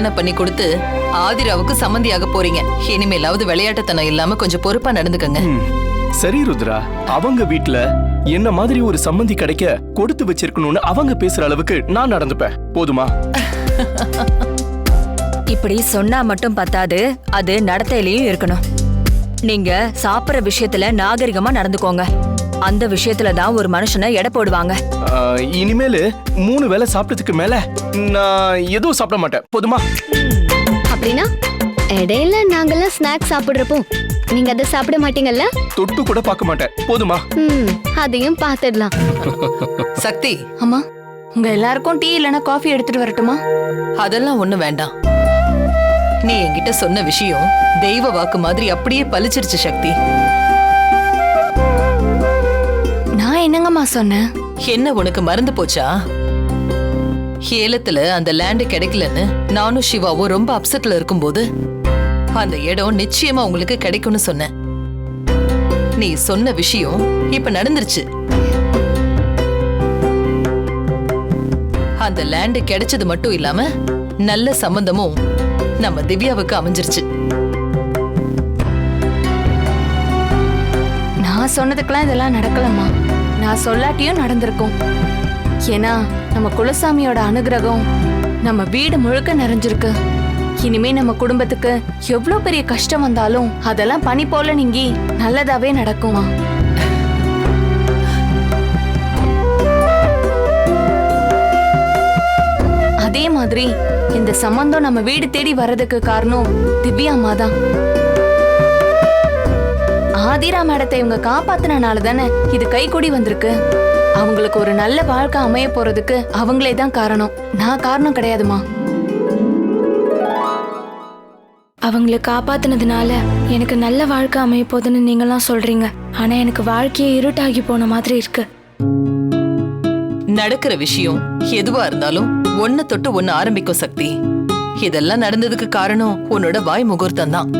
கல்யாணம் பண்ணி கொடுத்து ஆதிராவுக்கு சம்மந்தியாக போறீங்க. இனிமேலாவது விளையாட்டுத்தனம் இல்லாம கொஞ்சம் பொறுப்பா நடந்துக்கங்க. சரி ருத்ரா. அவங்க வீட்ல என்ன மாதிரி ஒரு சம்மந்தி கிடைக்க கொடுத்து வச்சிருக்கணும்னு அவங்க பேசுற அளவுக்கு நான் நடந்துப்பேன். போதுமா? இப்படி சொன்னா மட்டும் பத்தாது. அது நடத்தையிலயும் இருக்கணும். நீங்க சாப்பிடுற விஷயத்துல நாகரிகமா நடந்துக்கோங்க. அந்த விஷயத்துல தான் ஒரு மனுஷனை எடை போடுவாங்க. இனிமேலு மூணு வேளை சாப்பிட்டதுக்கு மேல நான் எதுவும் சாப்பிட மாட்டேன். போதுமா? அப்படின்னா இடையில நாங்கெல்லாம் ஸ்நாக்ஸ் சாப்பிடுறப்போ நீங்க அதை சாப்பிட மாட்டீங்கல்ல? தொட்டு கூட பார்க்க மாட்டேன். போதுமா? ம் அதையும் பார்த்துடலாம். சக்தி. அம்மா உங்க எல்லாருக்கும் டீ இல்லனா காஃபி எடுத்துட்டு வரட்டுமா? அதெல்லாம் ஒண்ணு வேண்டாம். நீ என்கிட்ட சொன்ன விஷயம் தெய்வ வாக்கு மாதிரி அப்படியே பலிச்சிருச்சு சக்தி. என்னங்கம்மா சொன்னேன் என்ன உனக்கு மறந்து போச்சா? ஏலத்துல அந்த லேண்ட் கிடைக்கலன்னு நானும் சிவாவும் ரொம்ப அப்செட்ல இருக்கும்போது அந்த இடம் நிச்சயமா உங்களுக்கு கிடைக்கும்னு சொன்னேன். நீ சொன்ன விஷயம் இப்ப நடந்துருச்சு. அந்த லேண்ட் கிடைச்சது மட்டும் இல்லாம நல்ல சம்பந்தமும் நம்ம திவ்யாவுக்கு அமைஞ்சிருச்சு. நான் சொன்னதுக்கெல்லாம் இதெல்லாம் நடக்கலம்மா. நான் சொல்லாட்டியும் நடந்திருக்கும். ஏன்னா நம்ம குலசாமியோட அனுகிரகம் நம்ம வீடு முழுக்க நிறைஞ்சிருக்கு. இனிமே நம்ம குடும்பத்துக்கு எவ்வளோ பெரிய கஷ்டம் வந்தாலும் அதெல்லாம் பனி போல நீங்கி நல்லதாவே நடக்குமா? அதே மாதிரி இந்த சம்பந்தம் நம்ம வீடு தேடி வர்றதுக்கு காரணம் திவ்யா அம்மா தான் ஆதிரா மேடத்தை இவங்க காப்பாத்தினால தானே இது கைகூடி வந்திருக்கு. அவங்களுக்கு ஒரு நல்ல வாழ்க்கை அமைய போறதுக்கு அவங்களே தான் காரணம். நான் காரணம் கிடையாதுமா. அவங்கள காப்பாத்துனதுனால எனக்கு நல்ல வாழ்க்கை அமைய போகுதுன்னு நீங்களாம் சொல்றீங்க. ஆனா எனக்கு வாழ்க்கையே இருட்டாகி போன மாதிரி இருக்கு. நடக்கிற விஷயம் எதுவா இருந்தாலும் ஒன்ன தொட்டு ஒன்னு ஆரம்பிக்கும் சக்தி. இதெல்லாம் நடந்ததுக்கு காரணம் உன்னோட வாய் முகூர்த்தம் தான்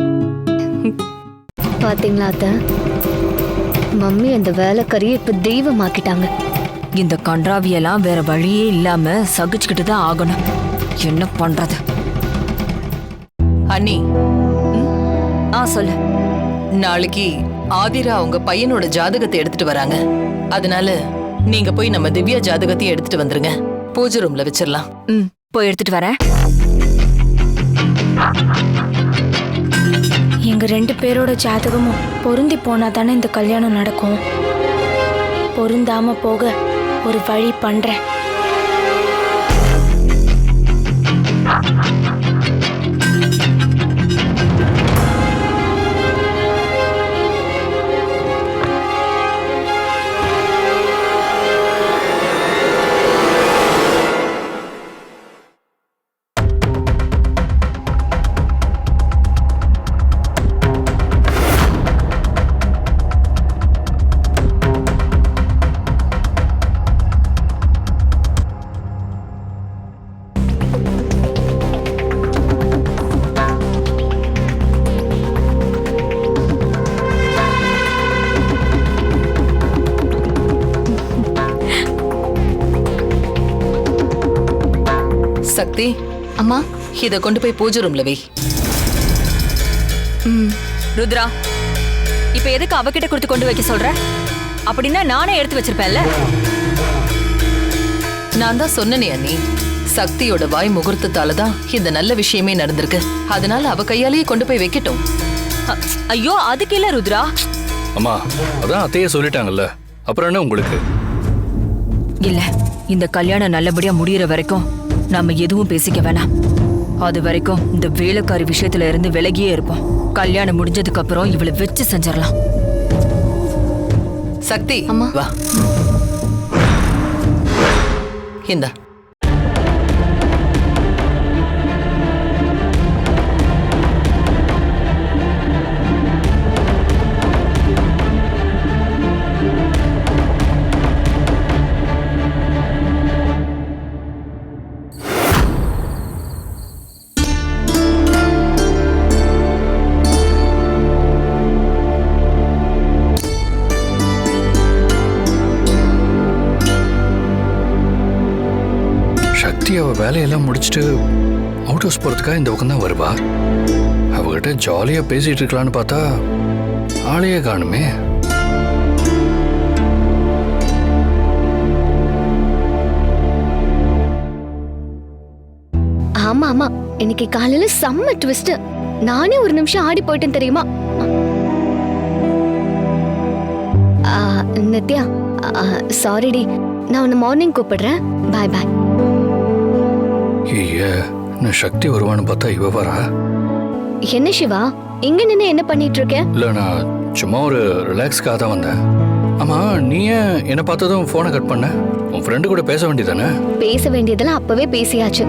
பாத்தீங்களா அத்த? மம்மி அந்த வேலைக்கறியை இப்ப தெய்வமாக்கிட்டாங்க. இந்த கன்றாவியெல்லாம் வேற வழியே இல்லாம சகிச்சுக்கிட்டு தான் ஆகணும். என்ன பண்றது? அண்ணி. ஆ சொல்லு. நாளைக்கு ஆதிரா அவங்க பையனோட ஜாதகத்தை எடுத்துட்டு வராங்க. அதனால நீங்க போய் நம்ம திவ்யா ஜாதகத்தையும் எடுத்துட்டு வந்துருங்க. பூஜை ரூம்ல வச்சிடலாம் ம் போய் எடுத்துட்டு வரேன். நாங்க ரெண்டு பேரோட ஜாதகமும் பொருந்தி போனா தானே இந்த கல்யாணம் நடக்கும். பொருந்தாம போக ஒரு வழி பண்றேன். அம்மா இத கொண்டு போய் பூஜை ரூம்ல வை. ம் ருத்ரா இப்ப எதுக்கு அவகிட்ட கொடுத்து கொண்டு வைக்க சொல்ற? அப்படின்னா நானே எடுத்து வச்சிருப்பேன்ல. நான் தான் சொன்னனே அண்ணி சக்தியோட வாய் முகூர்த்தத்தால தான் இந்த நல்ல விஷயமே நடந்திருக்கு. அதனால அவ கையாலேயே கொண்டு போய் வைக்கட்டும். ஐயோ அதுக்கு இல்ல ருத்ரா. அம்மா அதான் அத்தையே சொல்லிட்டாங்கல்ல. அப்புறம் என்ன உங்களுக்கு? இல்ல இந்த கல்யாணம் நல்லபடியா முடியற வரைக்கும் நாம எதுவும் பேசிக்க வேணாம். அது வரைக்கும் இந்த வேலைக்காரி விஷயத்துல இருந்து விலகியே இருப்போம். கல்யாணம் முடிஞ்சதுக்கு அப்புறம் இவளை வச்சு செஞ்சிடலாம். சக்தி அம்மா. வா. இந்த. சக்தி அவள் வேலையெல்லாம் முடிச்சுட்டு அவுட் ஹவுஸ் போகிறதுக்காக இந்த பக்கம் தான் வருவா. அவகிட்ட ஜாலியாக பேசிட்டு இருக்கலான்னு பார்த்தா ஆளையே காணுமே. ஆமா ஆமா. இன்னைக்கு காலையில செம்ம ட்விஸ்ட் நானே ஒரு நிமிஷம் ஆடி போயிட்டேன் தெரியுமா? நித்யா சாரிடி நான் உன்னை மார்னிங் கூப்பிடுறேன். பாய் பாய் ஐய நான் சக்தி வருவான்னு பார்த்தா இவ வரா? என்ன சிவா? இங்க நின்னு என்ன பண்ணிட்டு இருக்க இல்லை நான் சும்மா ஒரு ரிலாக்ஸ்க்காக தான் வந்தேன். ஆமாம் நீ ஏன் என்னை பார்த்ததும் ஃபோனை கட் பண்ண? உன் ஃப்ரெண்டு கூட பேச வேண்டியதானே? பேச வேண்டியதெல்லாம் அப்பவே பேசியாச்சு.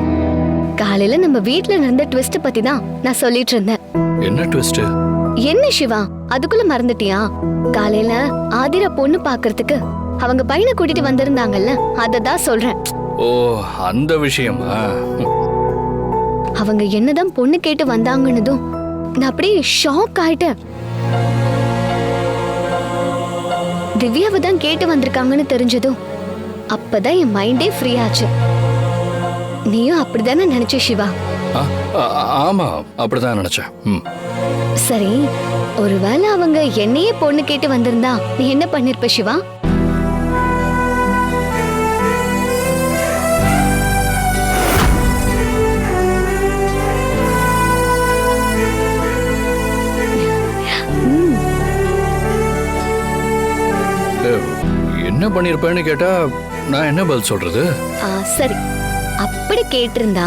காலையில நம்ம வீட்ல நடந்த ட்விஸ்ட் பத்தி தான் நான் சொல்லிட்டு இருந்தேன். என்ன ட்விஸ்ட்டு என்ன சிவா? அதுக்குள்ள மறந்துட்டியா? காலையில ஆதிரா பொண்ணு பாக்குறதுக்கு அவங்க பையனை கூட்டிட்டு வந்திருந்தாங்கல்ல அததான் சொல்றேன். ஓ அந்த விஷயமா? அவங்க என்னதான் பொண்ணு கேட்டு வந்தாங்கன்னதும் நான் அப்படியே ஷாக் ஆயிட்டேன். திவ்யாவை தான் கேட்டு வந்திருக்காங்கன்னு தெரிஞ்சதும் அப்பதான் என் மைண்டே ஃப்ரீ ஆச்சு. நீயும் அப்படிதானே நினைச்ச சிவா? ஆமா அப்படிதான் நினைச்சேன். சரி ஒருவேளை அவங்க என்னையே பொண்ணு கேட்டு வந்திருந்தா நீ என்ன பண்ணிருப்ப சிவா? என்ன பண்ணிருப்பேன்னு கேட்டா நான் என்ன பதில் சொல்றது? ஆ, சரி. அப்படி கேட்டிருந்தா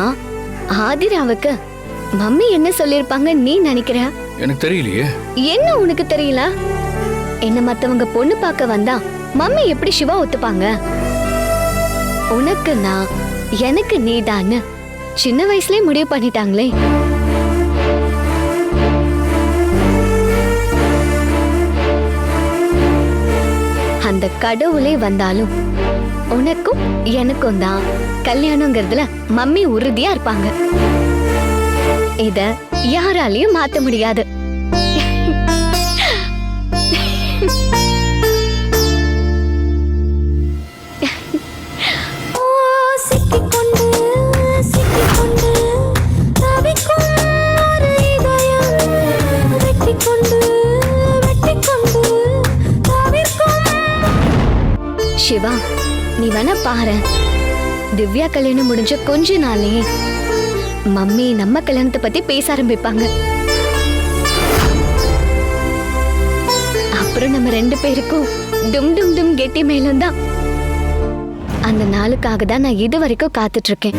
ஆதிராவுக்கு மம்மி என்ன சொல்லிருப்பாங்க நீ நினைக்கிற? எனக்கு தெரியலையே. என்ன உனக்கு தெரியல? என்ன மத்தவங்க பொண்ணு பார்க்க வந்தா மம்மி எப்படி சிவா ஒத்துப்பாங்க? உனக்கு நான் எனக்கு நீதான்னு சின்ன வயசுலயே முடிவு பண்ணிட்டாங்களே. அந்த கடவுளே வந்தாலும் உனக்கும் எனக்கும் தான் கல்யாணங்கிறதுல மம்மி உறுதியா இருப்பாங்க. இத யாராலையும் மாத்த முடியாது. சிவா நீ வேணா பாரு. திவ்யா கல்யாணம் முடிஞ்ச கொஞ்ச நாளே மம்மி நம்ம கல்யாணத்தை பத்தி பேச ஆரம்பிப்பாங்க. அப்புறம் நம்ம ரெண்டு பேருக்கும் டும் டும் டும் கெட்டி மேலும் தான் அந்த நாளுக்காக தான் நான் இது வரைக்கும் காத்துட்டு இருக்கேன்.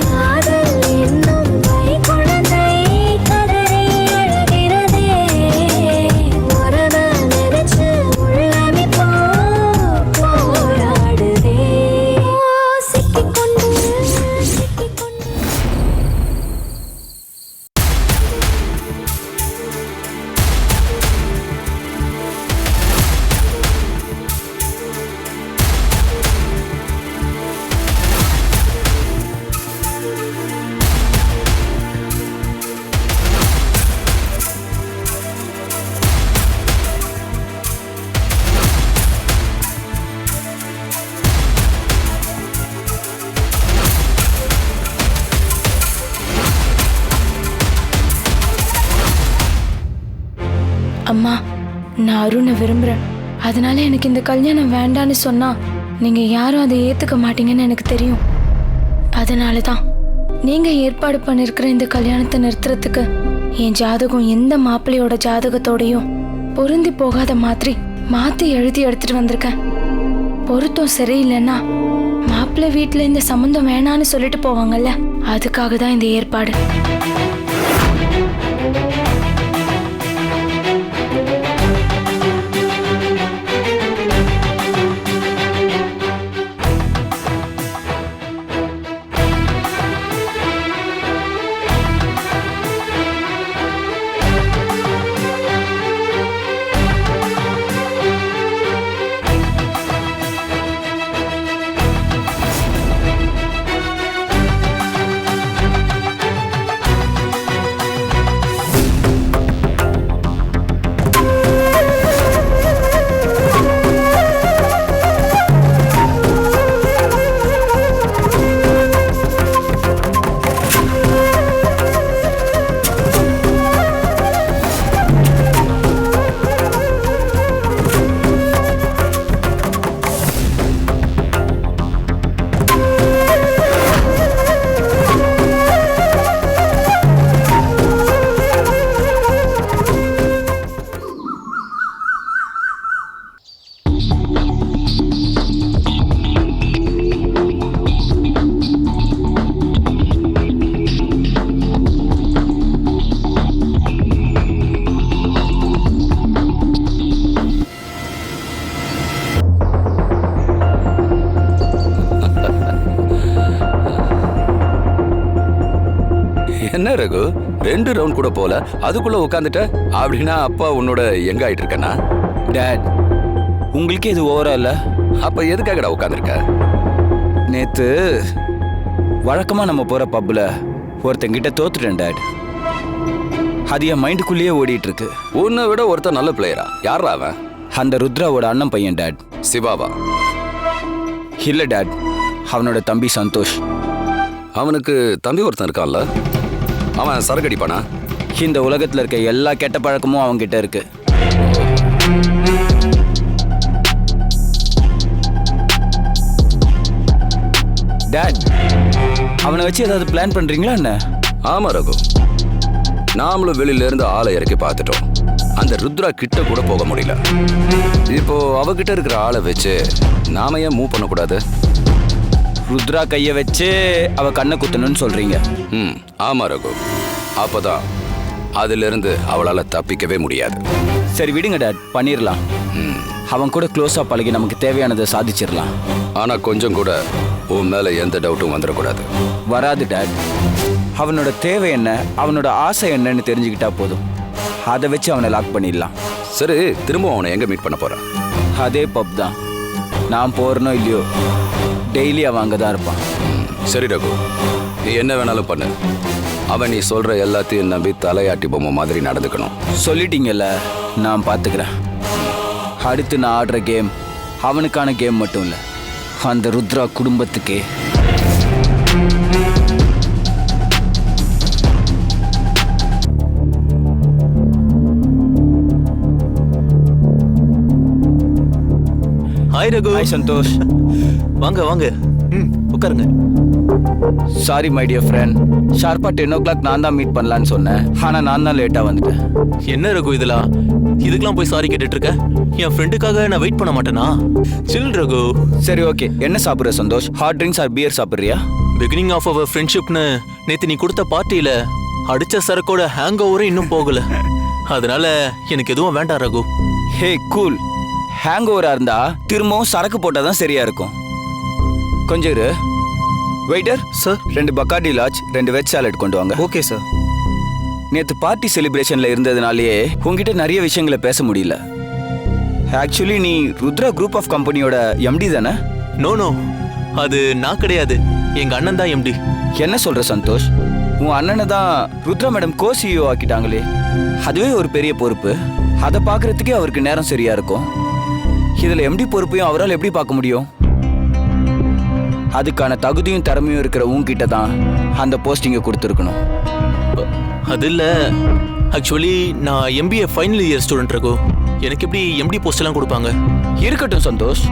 அருணை விரும்புகிறேன் அதனால எனக்கு இந்த கல்யாணம் வேண்டான்னு சொன்னால் நீங்கள் யாரும் அதை ஏற்றுக்க மாட்டீங்கன்னு எனக்கு தெரியும். அதனால தான் நீங்கள் ஏற்பாடு பண்ணியிருக்கிற இந்த கல்யாணத்தை நிறுத்துறதுக்கு என் ஜாதகம் எந்த மாப்பிள்ளையோட ஜாதகத்தோடையும் பொருந்தி போகாத மாதிரி மாற்றி எழுதி எடுத்துட்டு வந்திருக்கேன். பொருத்தம் சரியில்லைன்னா மாப்பிள்ளை வீட்டில் இந்த சம்மந்தம் வேணான்னு சொல்லிட்டு போவாங்கல்ல அதுக்காக தான் இந்த ஏற்பாடு. ரெண்டு ரவுண்ட் கூட போல. அதுக்குள்ள உட்காந்துட்ட அப்படின்னா அப்பா உன்னோட எங்க ஆயிட்டு இருக்கனா டேட் உங்களுக்கே இது ஓவரா இல்ல? அப்ப எதுக்காகடா உட்காந்துருக்க நேத்து வழக்கமா நம்ம போற பப்ல ஒருத்தங்கிட்ட தோத்துட்டேன் டேட் அது என் மைண்டுக்குள்ளேயே ஓடிட்டு இருக்கு உன்னை விட ஒருத்தன் நல்ல பிளேயரா யாரா அவன்? அந்த ருத்ராவோட அண்ணன் பையன் டேட் சிவாவா? இல்ல டேட் அவனோட தம்பி சந்தோஷ். அவனுக்கு தம்பி ஒருத்தன் இருக்கான்ல? அவன் சரக்கு இந்த உலகத்தில் இருக்க எல்லா கெட்ட பழக்கமும் அவன்கிட்ட இருக்கு. டேட் அவனை வச்சு ஏதாவது பிளான் பண்ணுறீங்களா என்ன? ஆமாம் ரகு. நாமளும் வெளியிலேருந்து ஆளை இறக்கி பார்த்துட்டோம். அந்த ருத்ரா கிட்ட கூட போக முடியல. இப்போ அவகிட்ட இருக்கிற ஆளை வச்சு நாம ஏன் மூவ் பண்ணக்கூடாது? ருத்ரா கைய வச்சு அவ கண்ணை குத்தணும்னு சொல்றீங்க. ம் ஆமா ரகு. அப்பதான் அதுல இருந்து அவளால தப்பிக்கவே முடியாது. சரி விடுங்க டேட். பண்ணிரலாம். ம். அவன் கூட க்ளோஸா பழகி நமக்கு தேவையானதை சாதிச்சிடலாம் ஆனா கொஞ்சம் கூட உன் மேல எந்த டவுட்டும் வந்துடக்கூடாது. வராது டேட். அவனோட தேவை என்ன அவனோட ஆசை என்னன்னு தெரிஞ்சுக்கிட்டா போதும். அதை வச்சு அவனை லாக் பண்ணிடலாம். சரி திரும்ப அவனை எங்க மீட் பண்ண போற அதே பப் தான். நான் போறனோ இல்லையோ? டெய்லி அவன் அங்கே தான் இருப்பான். சரி ரகு. நீ என்ன வேணாலும் பண்ணு. அவன் நீ சொல்ற எல்லாத்தையும் நம்பி தலையாட்டி பொம்மை மாதிரி நடந்துக்கணும். சொல்லிட்டீங்கல்ல நான் பார்த்துக்கிறேன் அடுத்து நான் ஆடுற கேம் அவனுக்கான கேம் மட்டும் இல்லை அந்த ருத்ரா குடும்பத்துக்கே. ஹாய் ரகு ஹாய் சந்தோஷ் வாங்க வாங்க. ம். உட்காருங்க. சாரி மை டியர் ஃப்ரெண்ட் ஷார்ப்பாக டென் ஓ கிளாக் நான் தான் மீட் பண்ணலான்னு சொன்னேன். ஆனால் நான் தான் லேட்டாக வந்துட்டேன். என்ன ரகு இதெல்லாம்? இதுக்கெல்லாம் போய் சாரி கேட்டுட்டு இருக்க என் ஃப்ரெண்டுக்காக நான் வெயிட் பண்ண மாட்டேனா? சில் ரகு. சரி ஓகே என்ன சாப்பிட்ற Santosh? Hot drinks or beer சாப்பிட்றியா? பிகினிங் ஆஃப் அவர் ஃப்ரெண்ட்ஷிப்னு நேத்து நீ கொடுத்த பார்ட்டியில அடிச்ச சரக்கோட ஹேங் ஓவரும் இன்னும் போகல. அதனால எனக்கு எதுவும் வேண்டாம் ரகு. ஹே கூல் ஹேங் ஓவராக இருந்தா திரும்பவும் சரக்கு போட்டால் தான் சரியா இருக்கும். கொஞ்சம் இரு. வெயிட்டர் சார் ரெண்டு பக்காடி லாட்ஜ் ரெண்டு வெஜ் சாலட் கொண்டு வாங்க. ஓகே சார் நேத்து பார்ட்டி செலிப்ரேஷன்ல இருந்ததுனாலயே உங்ககிட்ட நிறைய விஷயங்களை பேச முடியல. ஆக்சுவலி நீ ருத்ரா குரூப் ஆஃப் கம்பெனியோட எம்டி தானே? நோ நோ அது நான் கிடையாது. எங்க அண்ணன் தான் எம்டி என்ன சொல்ற சந்தோஷ்? உன் அண்ணனை தான் ருத்ரா மேடம் கோ சிஇஓ ஆக்கிட்டாங்களே. அதுவே ஒரு பெரிய பொறுப்பு. அதை பார்க்கறதுக்கே அவருக்கு நேரம் சரியா இருக்கும். இதுல எம்டி பொறுப்பையும் அவரால் எப்படி பார்க்க முடியும்? அதுக்கான தகுதியும் திறமையும் இருக்கிற உன்கிட்ட தான் அந்த போஸ்டிங்கை கொடுத்துருக்கணும். அது இல்ல ஆக்சுவலி நான் MBA final year student Raghu. எனக்கு எப்படி எம்டி போஸ்ட் எல்லாம் கொடுப்பாங்க? இருக்கட்டும் சந்தோஷ்.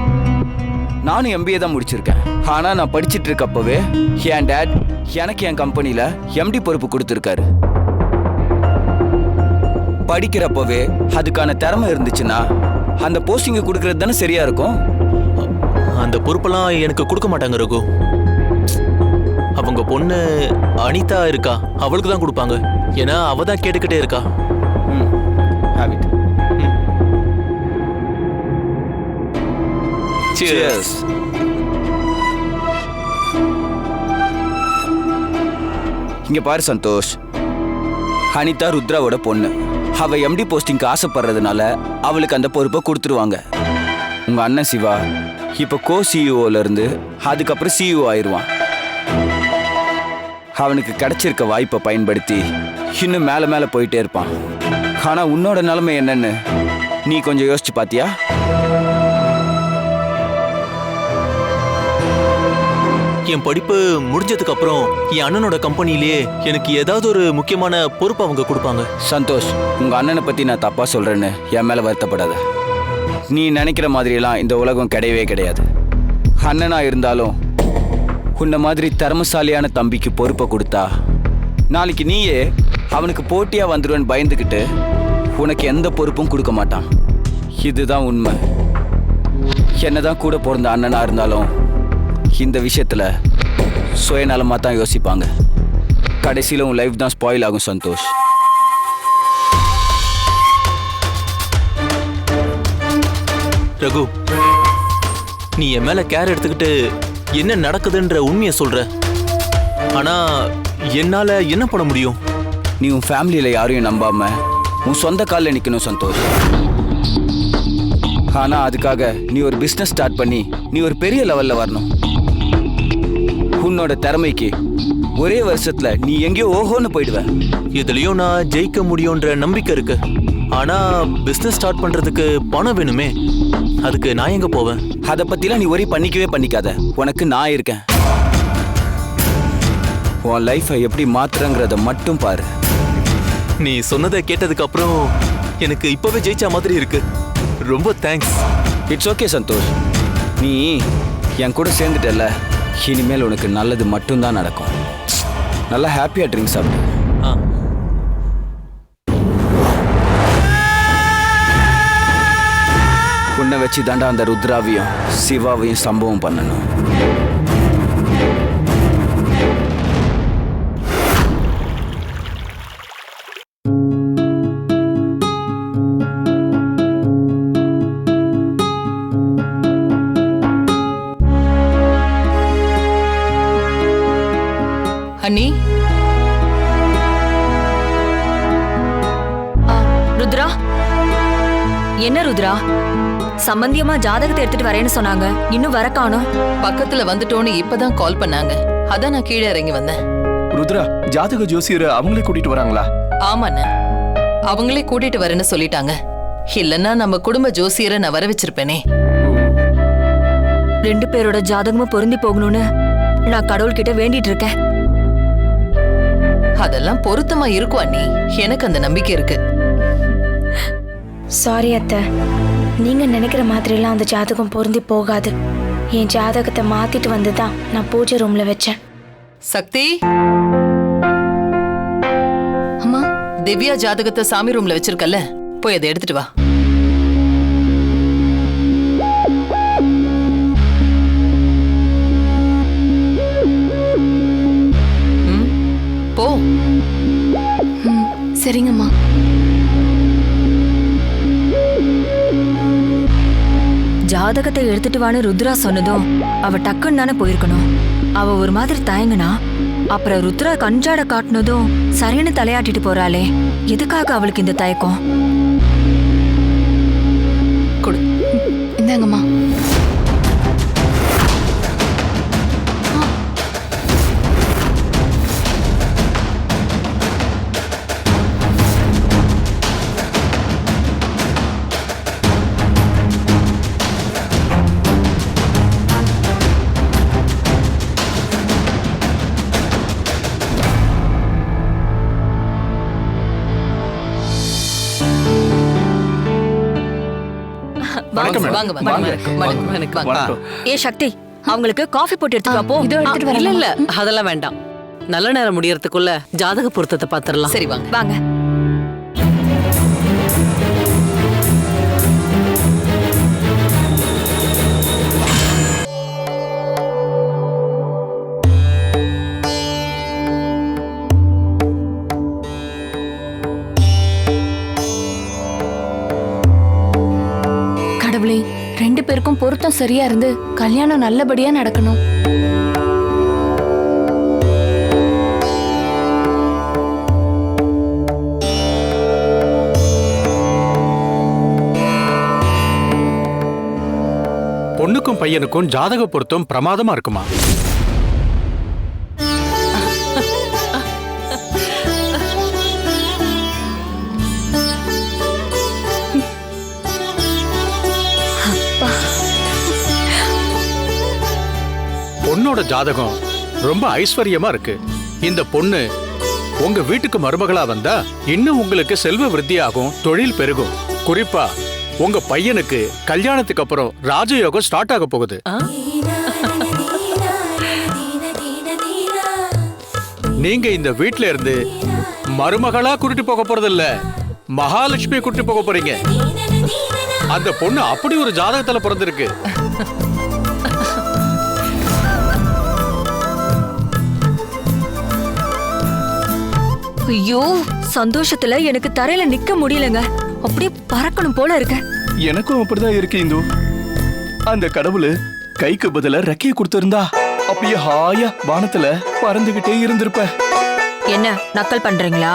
நானும் எம்பிஏ தான் முடிச்சிருக்கேன். ஆனா நான் படிச்சிட்டு இருக்கப்பவே என் டேட் எனக்கு என் கம்பெனில எம்டி பொறுப்பு கொடுத்துருக்காரு. படிக்கிறப்பவே அதுக்கான திறமை இருந்துச்சுன்னா அந்த போஸ்டிங்கை கொடுக்கறது தானே சரியா இருக்கும்? அந்த பொறுப்பெல்லாம் எனக்கு கொடுக்க மாட்டாங்க ரகு. அவங்க பொண்ணு அனிதா இருக்கா? அவளுக்கு தான் கொடுப்பாங்க. ஏன்னா அவ தான் கேட்டுக்கிட்டே இருக்கா. ம். Habit Cheers. இங்க பாரு சந்தோஷ். அனிதா ருத்ராவோட பொண்ணு. அவ எம்டி போஸ்டிங்க்கு ஆசைப்படுறதுனால அவளுக்கு அந்த பொறுப்பை கொடுத்துருவாங்க. உங்க அண்ணன் சிவா இப்ப கோ சிஇஓல இருந்து அதுக்கப்புறம் சிஇஓ ஆயிருவான். அவனுக்கு கிடைச்சிருக்க வாய்ப்பை பயன்படுத்தி இன்னும் மேல மேல போயிட்டே இருப்பான். ஆனா உன்னோட நிலைமை என்னன்னு நீ கொஞ்சம் யோசிச்சு பாத்தியா? என் படிப்பு முடிஞ்சதுக்கு அப்புறம் என் அண்ணனோட கம்பெனிலேயே எனக்கு ஏதாவது ஒரு முக்கியமான பொறுப்பு அவங்க கொடுப்பாங்க. சந்தோஷ் உங்க அண்ணனை பத்தி நான் தப்பா சொல்றேன்னு என் மேல வருத்தப்படாத. நீ நினைக்கிற மாதிரியெல்லாம் இந்த உலகம் கிடையவே கிடையாது. அண்ணனா இருந்தாலும் உன்ன மாதிரி தர்மசாலியான தம்பிக்கு பொறுப்பை கொடுத்தா நாளைக்கு நீயே அவனுக்கு போட்டியா வந்துடுவேன்னு பயந்துக்கிட்டு உனக்கு எந்த பொறுப்பும் கொடுக்க மாட்டான். இதுதான் உண்மை. என்னதான் கூட பிறந்த அண்ணனா இருந்தாலும் இந்த விஷயத்துல சுயநலமா தான் யோசிப்பாங்க. கடைசியில் உன் லைஃப் தான் ஸ்பாயில் ஆகும் சந்தோஷ். ரகு. நீ என் மேல கேர் எடுத்துக்கிட்டு என்ன நடக்குதுன்ற உண்மையை சொல்ற. ஆனா என்னால என்ன பண்ண முடியும்? நீ உன் ஃபேமிலியில யாரையும் நம்பாம உன் சொந்த காலில் நிக்கணும் சந்தோஷ். ஆனா அதுக்காக நீ ஒரு பிசினஸ் ஸ்டார்ட் பண்ணி நீ ஒரு பெரிய லெவல்ல வரணும். உன்னோட திறமைக்கு ஒரே வருஷத்துல நீ எங்கேயோ ஓஹோன்னு போயிடுவ. இதுலயும் நான் ஜெயிக்க முடியும்ன்ற நம்பிக்கை இருக்கு. ஆனா பிசினஸ் ஸ்டார்ட் பண்றதுக்கு பணம் வேணுமே. அதுக்கு நான் எங்க போவேன்? அதை பத்திலாம் நீ ஒரே பண்ணிக்கவே பண்ணிக்காத. உனக்கு நான் இருக்கேன். உன் லைஃபை எப்படி மாத்துறங்கிறத மட்டும் பாரு. நீ சொன்னதை கேட்டதுக்கு அப்புறம் எனக்கு இப்பவே ஜெயிச்ச மாதிரி இருக்கு. ரொம்ப தேங்க்ஸ் இட்ஸ் ஓகே சந்தோஷ். நீ என் கூட சேர்ந்துட்டல இனிமேல் உனக்கு நல்லது மட்டும்தான் நடக்கும். நல்லா ஹாப்பியாக ட்ரிங்க் சாப்பிடு. வச்சு தாண்டா அந்த ருத்ராவையும் சிவாவையும் சம்பவம் பண்ணணும். அண்ணி ருத்ரா? என்ன ருத்ரா? சம்பந்தியமா ஜாதகத்தை எடுத்துட்டு வரேன்னு சொன்னாங்க. இன்னும் வர காணோம். பக்கத்துல வந்துட்டோன்னு இப்பதான் கால் பண்ணாங்க. அதான் நான் கீழே இறங்கி வந்தேன். ருத்ரா ஜாதக ஜோசியரை அவங்களே கூட்டிட்டு வராங்களா? ஆமாண்ணே. அவங்களே கூட்டிட்டு வரேன்னு சொல்லிட்டாங்க. இல்லன்னா நம்ம குடும்ப ஜோசியரை நான் வர வச்சிருப்பேனே. ரெண்டு பேரோட ஜாதகமும் பொருந்தி போகணும்னு நான் கடவுள்கிட்ட வேண்டிட்டு இருக்கேன். அதெல்லாம் பொருத்தமா இருக்கும் அண்ணி. எனக்கு அந்த நம்பிக்கை இருக்கு. சாரி அத்தை. நீங்க நினைக்கிற மாதிரிலாம் அந்த ஜாதகம் பொருந்தி போகாது. என் ஜாதகத்தை மாத்திட்டு வந்து தான் நான் பூஜை ரூம்ல வச்சேன். சக்தி? அம்மா திவ்யா ஜாதகத்தை சாமி ரூம்ல வச்சிருக்கல்ல? போய் அதை எடுத்துட்டு வா. ம், போ. ம் சரிங்கம்மா. ஜாதகத்தை எடுத்துட்டு வான்னு ருத்ரா சொன்னதும் அவ டக்குன்னு தானே போயிருக்கணும். அவ ஒரு மாதிரி தயங்குனா அப்புறம் ருத்ரா கஞ்சாட காட்டினதும் சரின்னு தலையாட்டிட்டு போறாளே எதுக்காக அவளுக்கு இந்த தயக்கம்? கொடு. இந்தாங்கம்மா. வாங்க. வாங்க. வாங்க. வாங்க. வணக்கம் வணக்கம் வாங்க. வணக்கம். ஏ சக்தி அவங்களுக்கு காஃபி போட்டு எடுத்துட்டு போ இதோ எடுத்துட்டு இல்ல வரேன் இல்ல அதெல்லாம் வேண்டாம். நல்ல நேரம் முடியறதுக்குள்ள ஜாதக பொருத்தத்தை பாத்திரலாம். சரி வாங்க. வாங்க. பேருக்கும் பொருத்தம் சரியா இருந்து கல்யாணம் நல்லபடியா நடக்கணும். பொண்ணுக்கும் பையனுக்கும் ஜாதக பொருத்தம் பிரமாதமா இருக்குமா? பொண்ணோட ஜாதகம் ரொம்ப ஐஸ்வர்யமா இருக்கு. இந்த பொண்ணு உங்க வீட்டுக்கு மருமகளா வந்தா இன்னும் உங்களுக்கு செல்வ விருத்தியாகும் தொழில் பெருகும். குறிப்பா உங்க பையனுக்கு கல்யாணத்துக்கு அப்புறம் ராஜயோகம் ஸ்டார்ட் ஆக போகுது. நீங்க இந்த வீட்ல இருந்து மருமகளா கூட்டிட்டு போக போறது இல்ல மகாலட்சுமியை கூட்டிட்டு போக போறீங்க. அந்த பொண்ணு அப்படி ஒரு ஜாதகத்துல பிறந்திருக்கு. ஐயோ சந்தோஷத்துல எனக்கு தரையில நிக்க முடியலங்க. அப்படியே பறக்கணும் போல இருக்க. எனக்கும் அப்படிதான் இருக்கு இந்து. அந்த கடவுள் கைக்கு பதிலா ரெக்கைய கொடுத்திருந்தா அப்படியே ஹாயா வானத்துல பறந்துகிட்டே இருந்திருப்ப. என்ன நக்கல் பண்றீங்களா?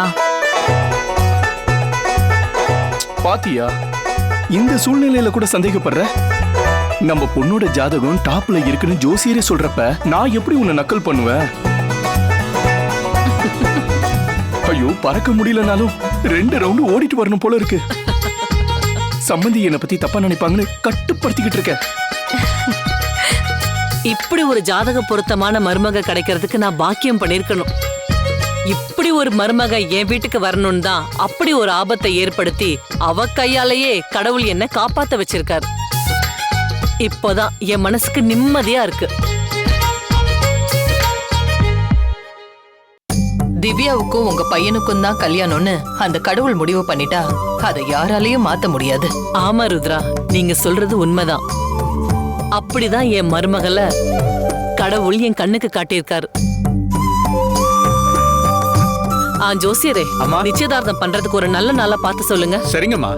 பாத்தியா இந்த சூழ்நிலையில கூட சந்தேகப்படுற? நம்ம பொண்ணோட ஜாதகம் டாப்ல இருக்குன்னு ஜோசியரே சொல்றப்ப நான் எப்படி உன்னை நக்கல் பண்ணுவேன்? ஐயோ பறக்க முடியலனாலும் ரெண்டு ரவுண்டு ஓடிட்டு வரணும் போல இருக்கு. சம்மந்தி என்னை பத்தி தப்பா நினைப்பாங்கன்னு கட்டுப்படுத்திக்கிட்டு இருக்கேன். இப்படி ஒரு ஜாதக பொருத்தமான மருமக கிடைக்கிறதுக்கு நான் பாக்கியம் பண்ணிருக்கணும் இப்படி ஒரு மருமக என் வீட்டுக்கு வரணும்னு தான் அப்படி ஒரு ஆபத்தை ஏற்படுத்தி அவ கையாலேயே கடவுள் என்ன காப்பாத்த வச்சிருக்காரு. இப்போதான் என் மனசுக்கு நிம்மதியா இருக்கு. திவ்யாவுக்கும் உங்க பையனுக்கும் தான் கல்யாணம்னு அந்த கடவுள் முடிவு பண்ணிட்டா அதை யாராலையும் மாத்த முடியாது. ஆமா ருத்ரா நீங்க சொல்றது உண்மைதான். அப்படிதான் என் மருமகளை கடவுள் என் கண்ணுக்கு காட்டியிருக்காரு. ஆ ஜோசியரே நிச்சயதார்த்தம் பண்றதுக்கு ஒரு நல்ல நாளா பார்த்து சொல்லுங்க. சரிங்கம்மா.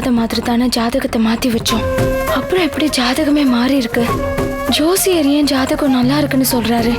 பொருத்தம் மாதிரி தானே ஜாதகத்தை மாத்தி வச்சோம். அப்புறம் எப்படி ஜாதகமே மாறி இருக்கு ஜோசியர் ஏன் ஜாதகம் நல்லா இருக்குன்னு சொல்றாரு?